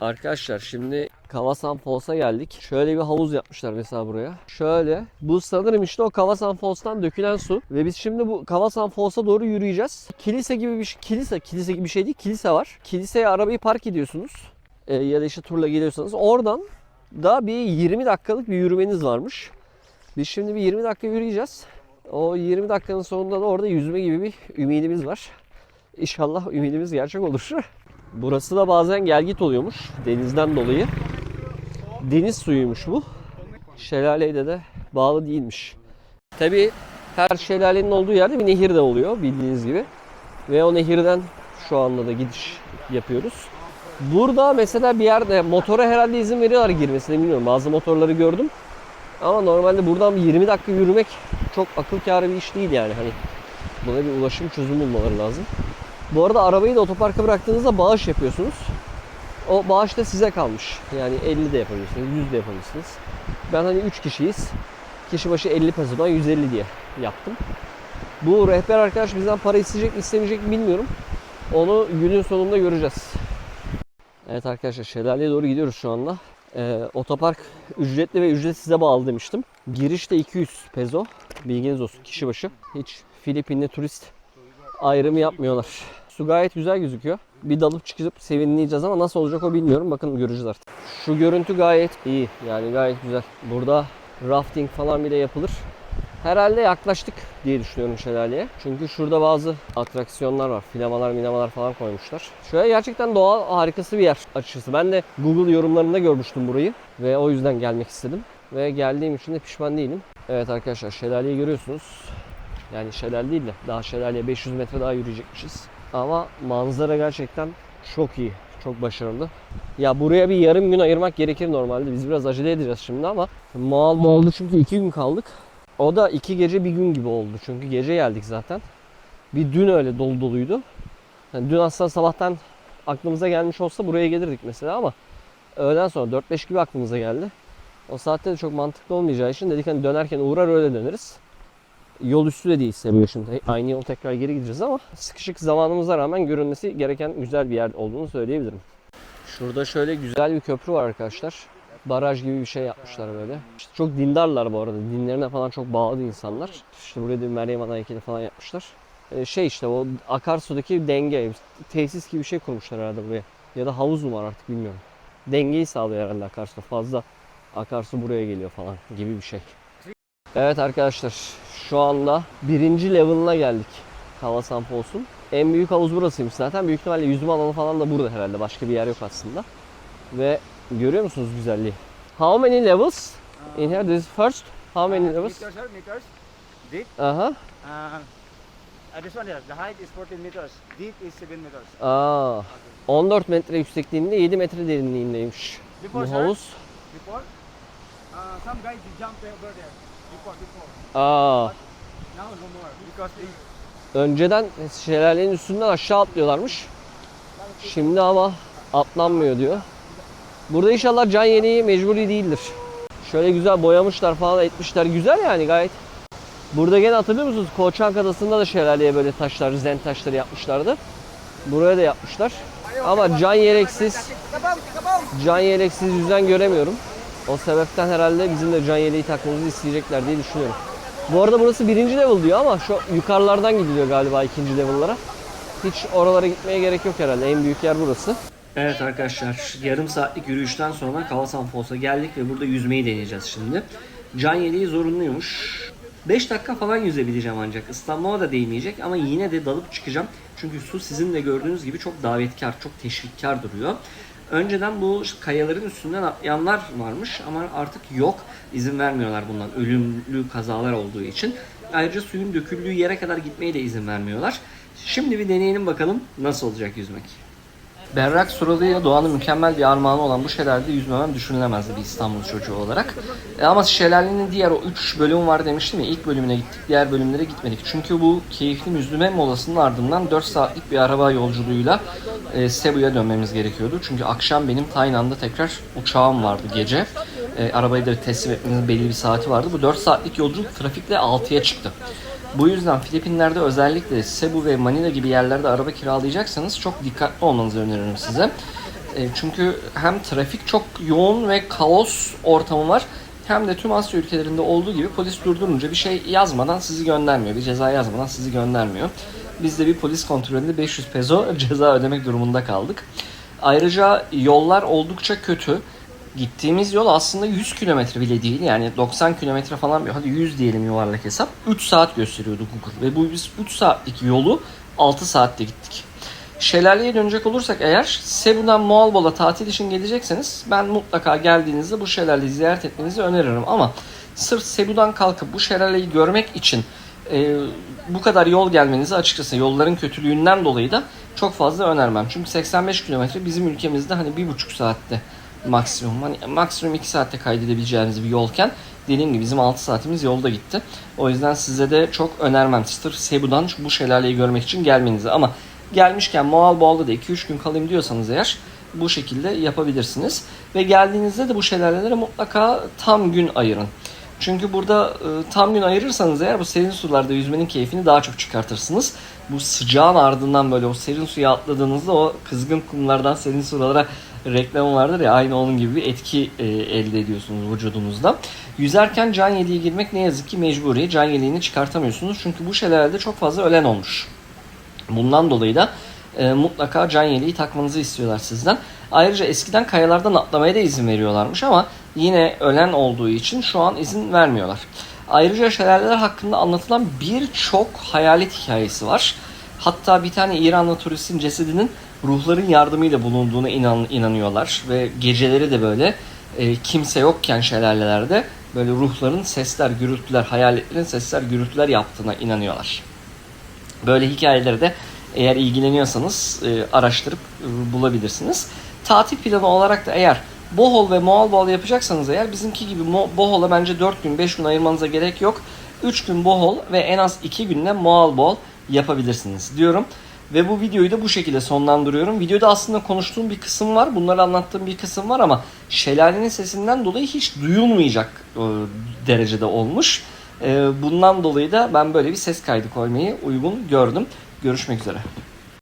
Arkadaşlar şimdi Kavasan Falls'a geldik. Şöyle bir havuz yapmışlar mesela buraya. Şöyle. Bu sanırım işte o Kavasan Falls'tan dökülen su. Ve biz şimdi bu Kavasan Falls'a doğru yürüyeceğiz. Kilise gibi bir şey. Kilise, kilise gibi bir şey değil. Kilise var. Kiliseye arabayı park ediyorsunuz. Ee, ya da işte turla geliyorsanız. Oradan da bir 20 dakikalık bir yürümeniz varmış. Biz şimdi bir 20 dakika yürüyeceğiz. O 20 dakikanın sonunda da orada yüzme gibi bir ümidimiz var. İnşallah ümidimiz gerçek olur. Burası da bazen gelgit oluyormuş denizden dolayı. Deniz suyuymuş bu. Şelaleyle de bağlı değilmiş. Tabi her şelalenin olduğu yerde bir nehir de oluyor bildiğiniz gibi. Ve o nehirden şu anda da gidiş yapıyoruz. Burada mesela bir yerde motora herhalde izin veriyorlar girmesine bilmiyorum. Bazı motorları gördüm. Ama normalde buradan bir 20 dakika yürümek çok akıl kârı bir iş değil yani. Hani buna bir ulaşım çözümü bulmaları lazım. Bu arada arabayı da otoparka bıraktığınızda bağış yapıyorsunuz. O bağış da size kalmış. Yani 50 de yapabilirsiniz, 100 de yapabilirsiniz. Ben hani 3 kişiyiz. Kişi başı 50 pesodan 150 diye yaptım. Bu rehber arkadaş bizden para isteyecek mi istemeyecek mi bilmiyorum. Onu günün sonunda göreceğiz. Evet arkadaşlar şelaleye doğru gidiyoruz şu anda. Ee, otopark ücretli ve ücretsize bağlı demiştim. Girişte 200 peso. Bilginiz olsun kişi başı. Hiç Filipinli turist ayrımı yapmıyorlar. Su gayet güzel gözüküyor. Bir dalıp çıkıp sevinleyeceğiz ama nasıl olacak o bilmiyorum. Bakın göreceğiz artık. Şu görüntü gayet iyi. Yani gayet güzel. Burada rafting falan bile yapılır. Herhalde yaklaştık diye düşünüyorum şelaleye. Çünkü şurada bazı atraksiyonlar var. Filamalar, minamalar falan koymuşlar. Şöyle gerçekten doğa harikası bir yer açıkçası. Ben de Google yorumlarında görmüştüm burayı. Ve o yüzden gelmek istedim. Ve geldiğim için de pişman değilim. Evet arkadaşlar şelaleyi görüyorsunuz. Yani şelale değil de daha şelaleye 500 metre daha yürüyecekmişiz. Ama manzara gerçekten çok iyi. Çok başarılı. Ya buraya bir yarım gün ayırmak gerekir normalde. Biz biraz acele edeceğiz şimdi ama mal mı oldu çünkü iki gün kaldık. O da iki gece bir gün gibi oldu. Çünkü gece geldik zaten. Bir dün öyle dolu doluydu. Yani dün aslında sabahtan aklımıza gelmiş olsa buraya gelirdik mesela ama öğleden sonra 4-5 gibi aklımıza geldi. O saatte de çok mantıklı olmayacağı için dedik hani dönerken uğrar öyle döneriz. Yol üstü de değil seviyor şimdi. Aynı yol tekrar geri gideceğiz ama sıkışık zamanımıza rağmen görünmesi gereken güzel bir yer olduğunu söyleyebilirim. Şurada şöyle güzel bir köprü var arkadaşlar. Baraj gibi bir şey yapmışlar böyle. İşte çok dindarlar bu arada. Dinlerine falan çok bağlı insanlar. İşte buraya bir Meryem Ana heykeli falan yapmışlar. Ee, şey işte o akarsudaki denge, tesis gibi bir şey kurmuşlar herhalde buraya. Ya da havuz mu var artık bilmiyorum. Dengeyi sağlıyor herhalde akarsuda. Fazla akarsu buraya geliyor falan gibi bir şey. Evet arkadaşlar şu anda birinci level'ına geldik. Kavasan Falls'un. En büyük havuz burasıymış zaten. Büyük ihtimalle yüzme alanı falan da burada herhalde. Başka bir yer yok aslında. Ve görüyor musunuz güzelliği? How many levels? In here this is first. How many Uh, levels? meters, sir, meters. Deep. Aha. Uh, uh, this one here, the height is 14 meters. Deep is 7 meters. Aa. 14 metre yüksekliğinde 7 metre derinliğindeymiş Before, bu sir, havuz. before, uh, some guys they jump over there. Aa. Önceden şelalenin üstünden aşağı atlıyorlarmış. Şimdi ama atlanmıyor diyor. Burada inşallah can yeleği mecburi değildir. Şöyle güzel boyamışlar falan etmişler. Güzel yani gayet. Burada gene hatırlıyor musunuz? Koçank Adası'nda da şelaleye böyle taşlar, zen taşları yapmışlardı. Buraya da yapmışlar. Ama can yeleksiz, can yeleksiz yüzden göremiyorum. O sebepten herhalde bizim de can yeleği takmamızı isteyecekler diye düşünüyorum. Bu arada burası birinci level diyor ama şu yukarılardan gidiliyor galiba ikinci level'lara. Hiç oralara gitmeye gerek yok herhalde. En büyük yer burası. Evet arkadaşlar yarım saatlik yürüyüşten sonra Kavasan Falls'a geldik ve burada yüzmeyi deneyeceğiz şimdi. Can yeleği zorunluymuş. 5 dakika falan yüzebileceğim ancak. Islanmama da değmeyecek ama yine de dalıp çıkacağım. Çünkü su sizin de gördüğünüz gibi çok davetkar, çok teşvikkar duruyor. Önceden bu kayaların üstünden atlayanlar varmış ama artık yok. İzin vermiyorlar bundan ölümlü kazalar olduğu için. Ayrıca suyun döküldüğü yere kadar gitmeye de izin vermiyorlar. Şimdi bir deneyelim bakalım nasıl olacak yüzmek. Berrak suralıyla doğanın mükemmel bir armağanı olan bu şelalede yüzmemem düşünülemezdi bir İstanbul çocuğu olarak. E ama şelalenin diğer o 3 bölüm var demiştim ya ilk bölümüne gittik diğer bölümlere gitmedik. Çünkü bu keyifli yüzme molasının ardından 4 saatlik bir araba yolculuğuyla e, Cebu'ya dönmemiz gerekiyordu. Çünkü akşam benim Tayland'da tekrar uçağım vardı gece. E, arabayı da teslim etmenin belli bir saati vardı. Bu 4 saatlik yolculuk trafikle 6'ya çıktı. Bu yüzden Filipinler'de özellikle Cebu ve Manila gibi yerlerde araba kiralayacaksanız çok dikkatli olmanızı öneririm size. E, çünkü hem trafik çok yoğun ve kaos ortamı var. Hem de tüm Asya ülkelerinde olduğu gibi polis durdurunca bir şey yazmadan sizi göndermiyor. Bir ceza yazmadan sizi göndermiyor. Biz de bir polis kontrolünde 500 peso ceza ödemek durumunda kaldık. Ayrıca yollar oldukça kötü. Gittiğimiz yol aslında 100 kilometre bile değil. Yani 90 kilometre falan bir hadi 100 diyelim yuvarlak hesap. 3 saat gösteriyordu Google. Ve bu biz 3 saatlik yolu 6 saatte gittik. Şelaleye dönecek olursak eğer Cebu'dan Moalbol'a tatil için gelecekseniz ben mutlaka geldiğinizde bu şelaleyi ziyaret etmenizi öneririm. Ama sırf Cebu'dan kalkıp bu şelaleyi görmek için e, bu kadar yol gelmenizi açıkçası yolların kötülüğünden dolayı da çok fazla önermem. Çünkü 85 kilometre bizim ülkemizde hani bir buçuk saatte maksimum hani maksimum 2 saatte kaydedebileceğimiz bir yolken dediğim gibi bizim 6 saatimiz yolda gitti. O yüzden size de çok önermem. Sırf Cebu'dan bu şelaleyi görmek için gelmenizi ama gelmişken Moalboal'da da 2-3 gün kalayım diyorsanız eğer bu şekilde yapabilirsiniz. Ve geldiğinizde de bu şelalelere mutlaka tam gün ayırın. Çünkü burada e, tam gün ayırırsanız eğer bu serin sularda yüzmenin keyfini daha çok çıkartırsınız. Bu sıcağın ardından böyle o serin suya atladığınızda o kızgın kumlardan serin sulara reklamı vardır ya aynı onun gibi bir etki e, elde ediyorsunuz vücudunuzda. Yüzerken can yeleği girmek ne yazık ki mecburi. Can yeleğini çıkartamıyorsunuz çünkü bu şelalede çok fazla ölen olmuş. Bundan dolayı da e, mutlaka can yeleği takmanızı istiyorlar sizden. Ayrıca eskiden kayalardan atlamaya da izin veriyorlarmış ama yine ölen olduğu için şu an izin vermiyorlar. Ayrıca şelaleler hakkında anlatılan birçok hayalet hikayesi var. Hatta bir tane İranlı turistin cesedinin ruhların yardımıyla bulunduğuna inan, inanıyorlar ve geceleri de böyle e, kimse yokken şelalelerde böyle ruhların sesler, gürültüler, hayaletlerin sesler, gürültüler yaptığına inanıyorlar. Böyle hikayeleri de eğer ilgileniyorsanız e, araştırıp e, bulabilirsiniz. Tatil planı olarak da eğer Bohol ve Moalboal yapacaksanız eğer bizimki gibi Bohol'a bence 4 gün 5 gün ayırmanıza gerek yok. 3 gün Bohol ve en az 2 günde Moalboal yapabilirsiniz diyorum. Ve bu videoyu da bu şekilde sonlandırıyorum. Videoda aslında konuştuğum bir kısım var. Bunları anlattığım bir kısım var ama şelalenin sesinden dolayı hiç duyulmayacak e, derecede olmuş. E, bundan dolayı da ben böyle bir ses kaydı koymayı uygun gördüm. Görüşmek üzere.